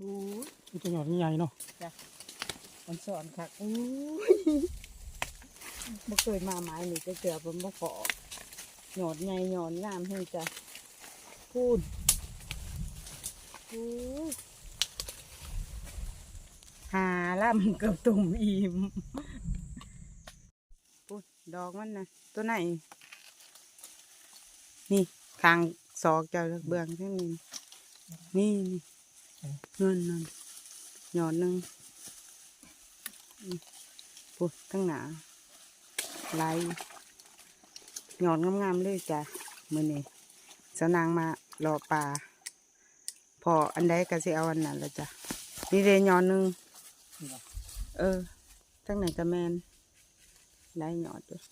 ดูมันจะหยอดใหญ่เนาะมันสอนคักอู้ยบ่เคยมาไม้นี่จะเจอผมบ่ขอหยอดใหญ่หยอดงามให้จ้ะพูดอู้ยหาล่ำเกือบตุ่มอิ่มพูดดอกมันนะตัวไหน นี่คางศอกเจ้าเบื้องที่นี่นี่ นี่นนั่นหยอดหนึ่งปุ๊ทั้งหนาลายหยอดงามๆเลยจ้ะมือนี่สนางมารอปลาพออันใดก็สิเอาอันนั้นละจ้ะนี่เดหยอดหนึ่งเออทั้งไหนก็แมนลายหยอดด้วย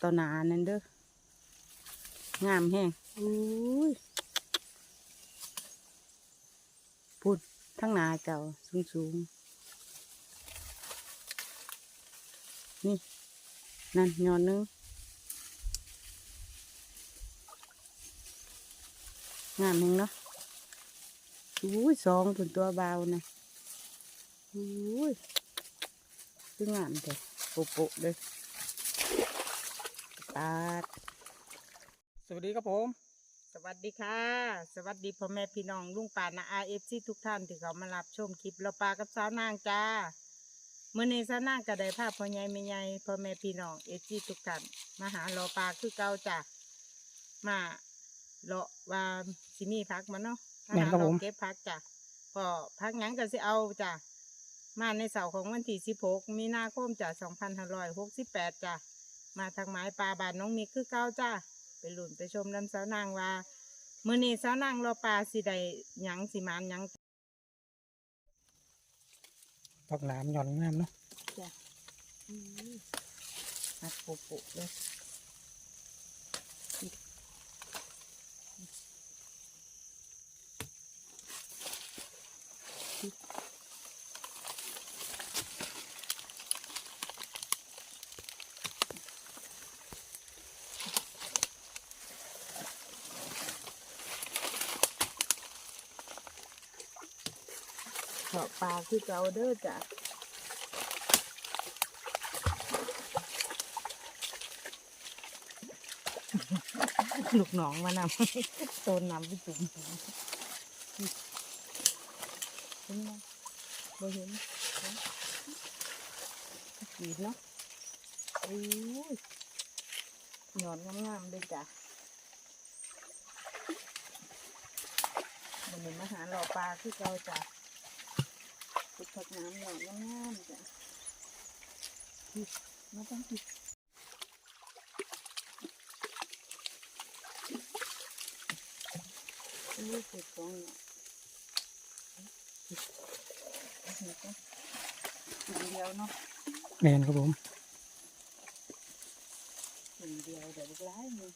ต่อหนานั่นเด้องามแห้งอุ้ยพูด ทั้งนาเจ้าสูงสูงๆนี่นั่นยอดหนึงงามแหงเนาะอุ้ยสองเป็นตัวเบานะอุ้ยคืองามแต่โปะโปะๆเลยปาดสวัสดีครับผม สวัสดีค่ะ สวัสดีพ่อแม่พี่น้องลุงป่านาอาเอฟซีทุกท่านที่เขามารับชมคลิปเราปลากับสาวนางจ้าเมื่อนี้สาวนางก็ได้ภาพพ่อใหญ่แม่ใหญ่พ่อแม่พี่น้องเอฟซีทุกท่านมาหาเราปลาคือเก่าจ้ามาเลาะว่าสิมีพักมาเนาะมาหาเราเก็บพักจ้ะพอพักหยังก็สิเอาจ้ะมาในเสาร์ของวันที่สิบหกมีนาคมจ้ะสองพันห้าร้อยหกสิบแปดจ้ะมาทางไม้ปลาบานน้องมีคือเก่าจ้า ไปหลุนไปชมน้ำสาวนางว่ามื้อนี้สาวนางรอปลาสิได้หยังสิมานหยังผักหนามหยอดงามเนาะ จ้ะอัดโปะโปะเลย คือเก่าเด้อจ้ะลูกหนองมานำโตนนำไปจุ่มเห็นไหมบ่เห็นดีเนาะโอ้ยหยอนงามๆเลยจ้ะมันนี้มาหาหล่อปลาคือเราจ้ะ ผักน้ำหยอนงามๆจ้ะนี่มาต้องติดนี่คือของสิ่งเดียวเนาะแมนครับผมสิ่งเดียวเดี๋ยวลูกร้ายมึง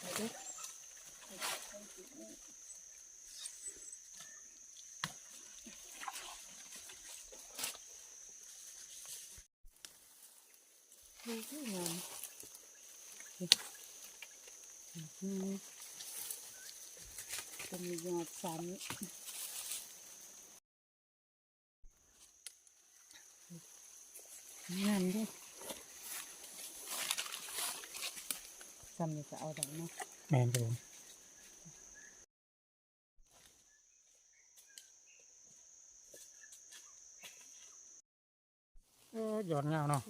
ไปดิดูที่งามอืม เป็นยอดสันงามด้วยซ้ำนี่ก็เอาได้เนาะแมนครับผมเออหยอดงามเนาะ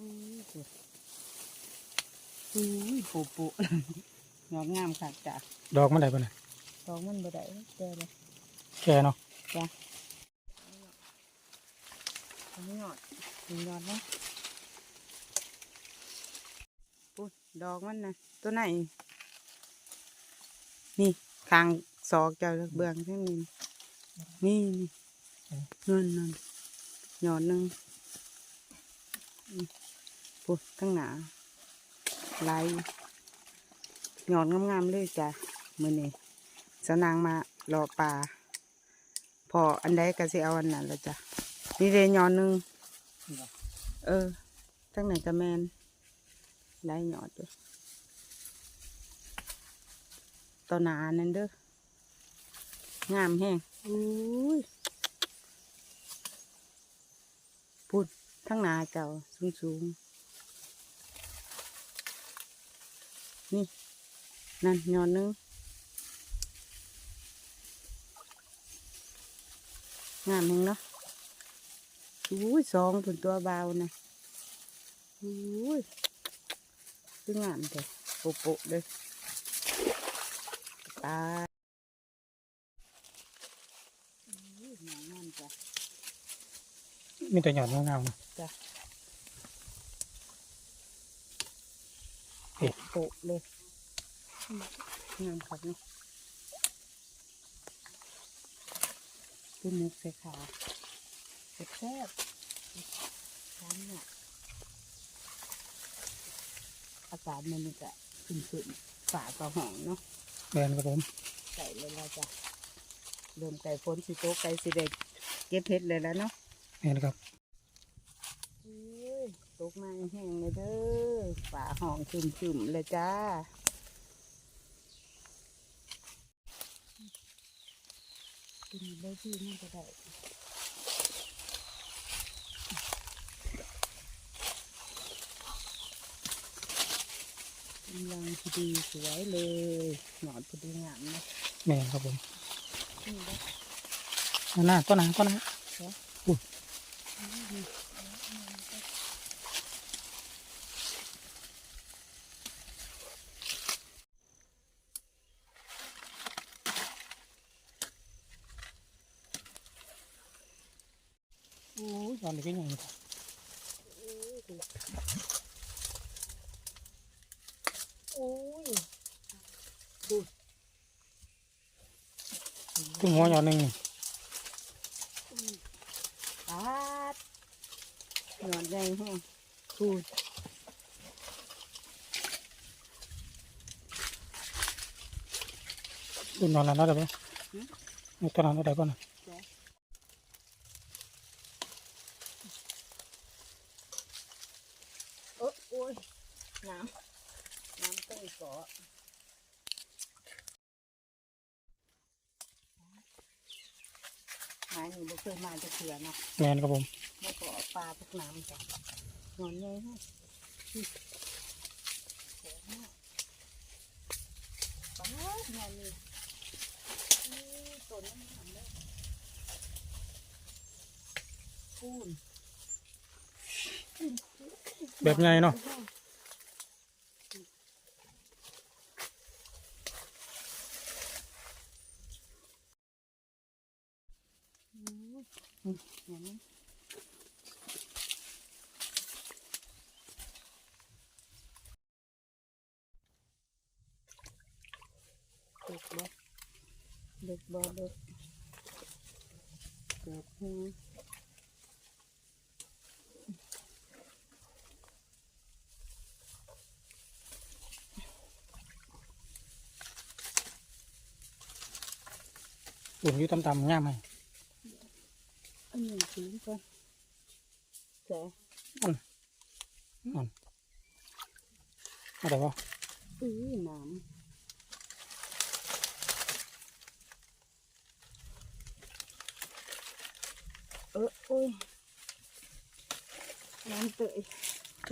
อุ้ยปูปูงอกงามค่ะจ้ะดอกมันได้ปะเนี่ย ดอกมันบ่ได้เด้อเลยแก่เนาะจ้ะทำยอดถึงยอดเนาะปุ๊ดดอกมันนะตัวไหน นี่คางศอกเจ้าเบื้องที่นี่นี่นี่เงินนั่นหยอดหนึ่งปุ๊ดทั้งหนาลายหยอดงามๆเลยจ้ะมือนี้ สนางมารอปลาพออันใดก็สิเอาอันนั้นละจ้ะนี่เดหยอดหนึ่งเออทั้งไหนก็แมนลายหยอดด้วยต่อหนานั่นเด้องามแห้งอุ้ยพูดทั้งหนาเจ้าสูงสูงๆนี่ นั่นยอนหนึง งามแห้งเนาะอุ้ยสองผลตัวเบานะอุ้ยคืองามแต่โปะโปะๆเลยตาอุ้ยหนางามจ้ะมีแต่หยอดงามๆนะจ้ะเอ๊ะโปะเลยงามครับนี่ เป็นมุกใส่ขาแซ่บๆร้านเนี่ยอากาศมันนี่ก็ขึ้นขึ้นๆฝาก็ห้องเนาะแมนครับผมไก่เลยเราจะเริ่มไก่ฝนสิโตะไก่สิเด็กเก็บเห็ดเลยแล้วเนาะแมนครับอุ้ยตกมาแห้งเลยเด้อฝาห้องขึ้มๆเลยจ้า กินได้ที่นี่ก็ได้กำลังพอดีสวยเลย หนอนพอดีงามนะแมนครับผมนี่เด้อเอาหน้าต้นหน้าต้นหน้า เดี๋ยว อุ้ยโอ้ยหยอดเลยก็ยังอยู่โอ้ยถึงหัวหยอดหนึ่งนี่ ปาดหนอนใหญ่แห้งพูด ต้นหยอดแล้วได้ไหมเอาต้นนั้นได้ก่อนนะ เออโอ้ย น้ำ น้ำเต้ยเกาะหายหนูบ่เคยมาจะเถื่อเนาะแมนครับผมบ่เกาะปลาพวกน้ำจ้ะหนอนใหญ่แห้งอื้อแข็งมากปาดหนอนนี่อื้อต้นน้ำมันเลยพูนแบบไงเนาะ อื มอืมอย่างนี้เด็กบ่เด็ กบ่เด็กเกิดหูหลุมอยู่ต่ำๆงามไหม อันนี้ถึงก่อนแก เอาแต่ว่า อื้อน้ำเออโอ้ยน้ำเตย เ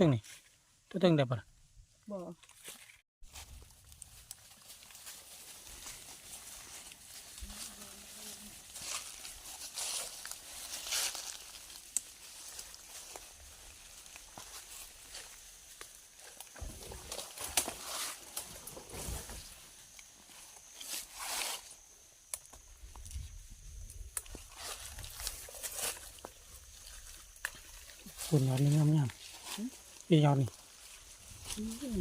ครื่องนี่ตัวเตึงได้ปะล่ะบ่คุณหยอดนี่งามๆพี่หยอดนี่อื้อ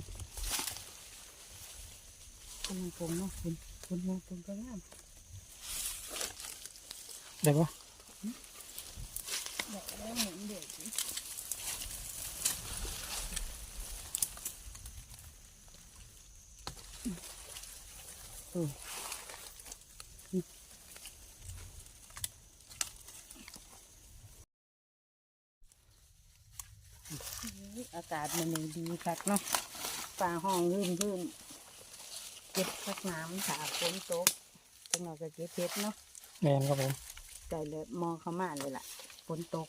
กำลังผมเนาะคุณคุณมองผมก็งามได้ปะดอกแล้วเหมือนเด็กเออ อากาศมันนี่ดีคักเนาะป่าห้องรื่นรื่นก็บสักน้ำถาฝนตกจังเราก็เก็บเพชรเนาะแมนครับผมใจเลยมองเข้ามาเลยล่ะฝนตก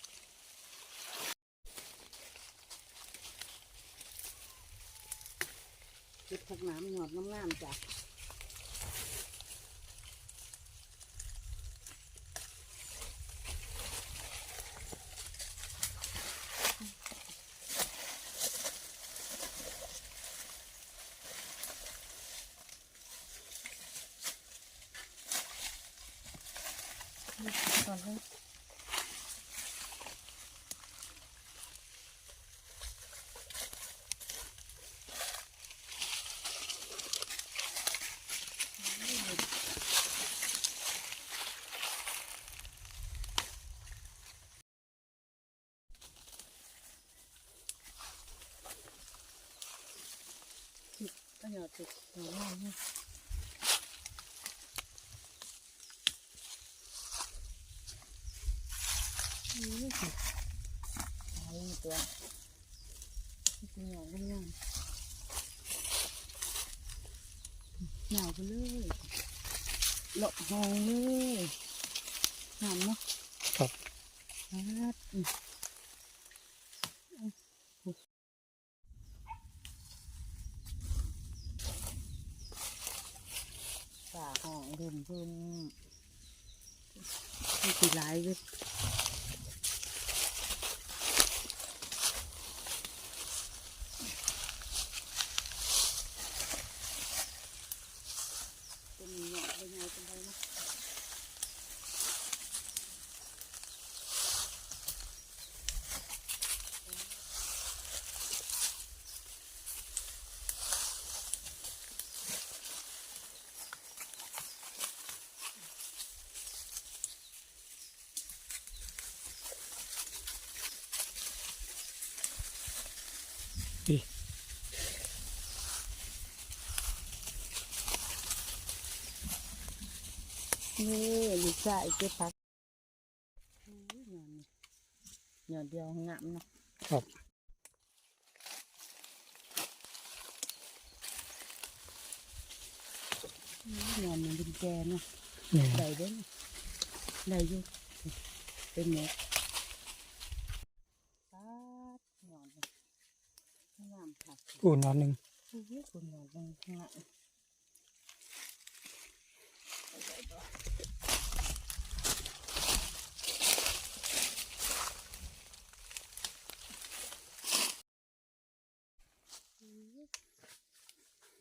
เก็บสักน้ำหยอดงามๆจ้ะก่อนเลย ก็หยอดติดหั วหน้าเนี่นี่สิเอาอีกตัวนี่คือหยอดง่ายๆหยาบไปเลยหลบหองเลยหอมเนาะครับ ครับอืมฝ่องรุมรุมนี่สีร้ายเลยเป็นหยอดเป็นไงเป็นไรนะ ดี นี่ลูกชายเก็บผักอุ้ยหยอนนี่หยอนเดียวงามเนาะครับอุ้ยหยอนมันเป็นแกเนาะแมนได้เด้อได้อยู่เป็นเม็ดปาดหยอนนี่งามค่ะอุ่นนอนหนึ่งอุ้ยคุณหยอนตรงข้าง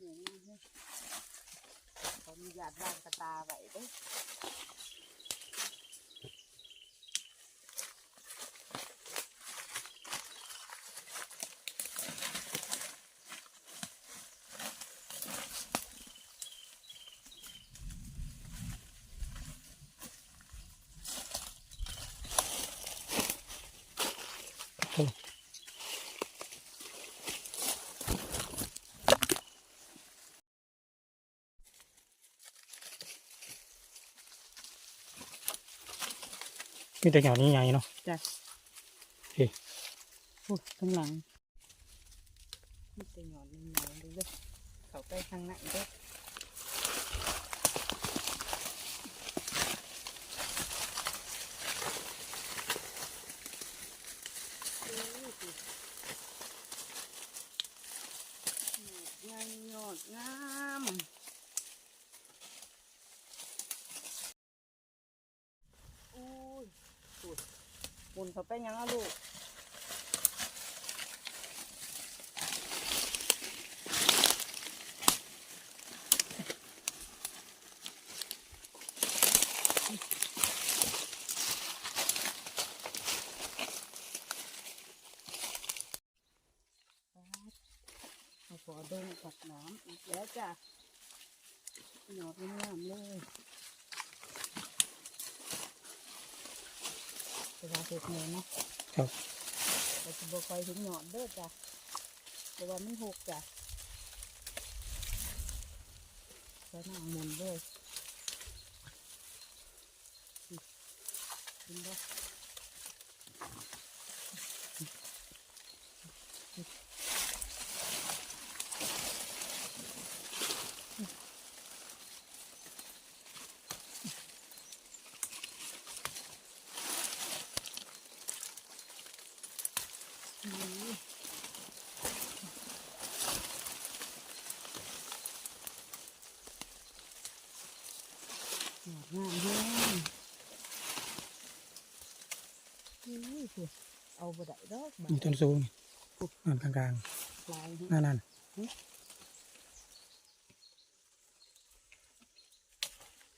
หลังเดี๋ยวนะเฮ้ยขามีญาตวางกระตาไว้เด้ มีแต่หยอดนี้ใหญ่เนาะจ้ะโอเคพูดข้างหลังนี่เป็นหยอดนิดหน่อยเลยเด้อเขาไปทางไหนเด้อหยอดงามหยอดงามอุ้ยสุด หมุนเขาไปยังลูกขอดงกับน้ำอีกแล้วจ้ะหยอดงามๆเลย เวลาเสร็จเนยเนาะครับแต่จะบอกคอยถึงหยอดเด้อจ้ะเพราะว่ามันหกจ้ะแล้วนั่งหมุนเลยกินบ่ งามงามแห้งอุ้ยสิเอา บ่ได้ดอกบามีดต้นสูงนั่นกลางลายๆแห้งนั่นนั่น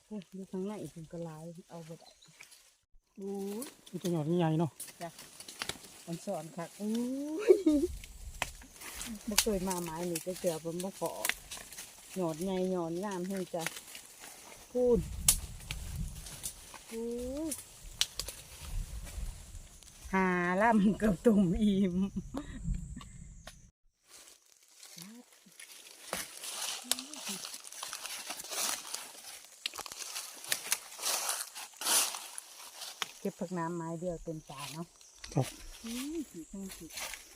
โอ้ยดูข้างในถึงก็ลายเอาบ่ได้อู้ยมีต้นหยอดใหญ่ๆเนาะมันสอนค่ะอู้ยบ่เคยมาไม้นี่จะเจอผมบ่ขอหยอดใหญ่หยอดงามให้จ้ะพูนอู้ย หาล่ำเกือบตุ่มอิ่มเก็บผักน้ำไม้เดียวเต็มจานเนาะครับอืมสีทั้งสี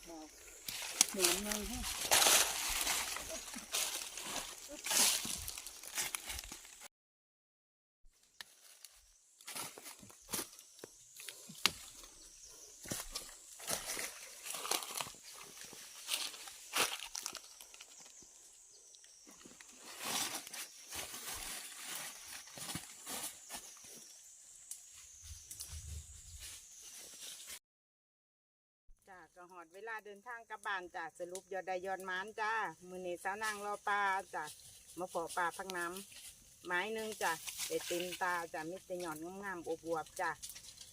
ดาวเหนือเงยให้ เวลาเดินทางกลับบ้านจ้าสรุปยอดได้ยอดมานจ้ามือนี้สาวนางรอปลาจ้ามาปอปลาพักน้ำไม้หนึ่งจ้าเด็ดตินตาจ้ามิตรหย่อนงามๆอบวบจ้า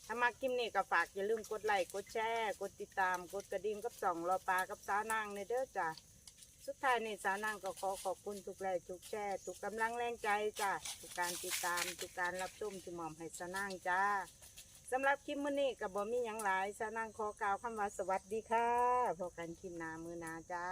ถ้ามากิมนี่ก็ฝากอย่าลืมกดไลค์กดแชร์กดติดตามกดกระดิ่งกับส่องรอปลากับสาวนางในเด้อจ้าสุดท้ายนี่สาวนางก็ขอขอบคุณทุกไลค์ทุกแชร์ทุกกำลังแรงใจจ้าทุกการติดตามทุกการรับชมที่หมอมให้สาวนางจ้า สำหรับคลิปมื้อนี้กับบอมีหยังหลายสนั่งขอกล่าวคำว่าสวัสดีค่ะพบกันคลิปหน้ามือหนาจ้า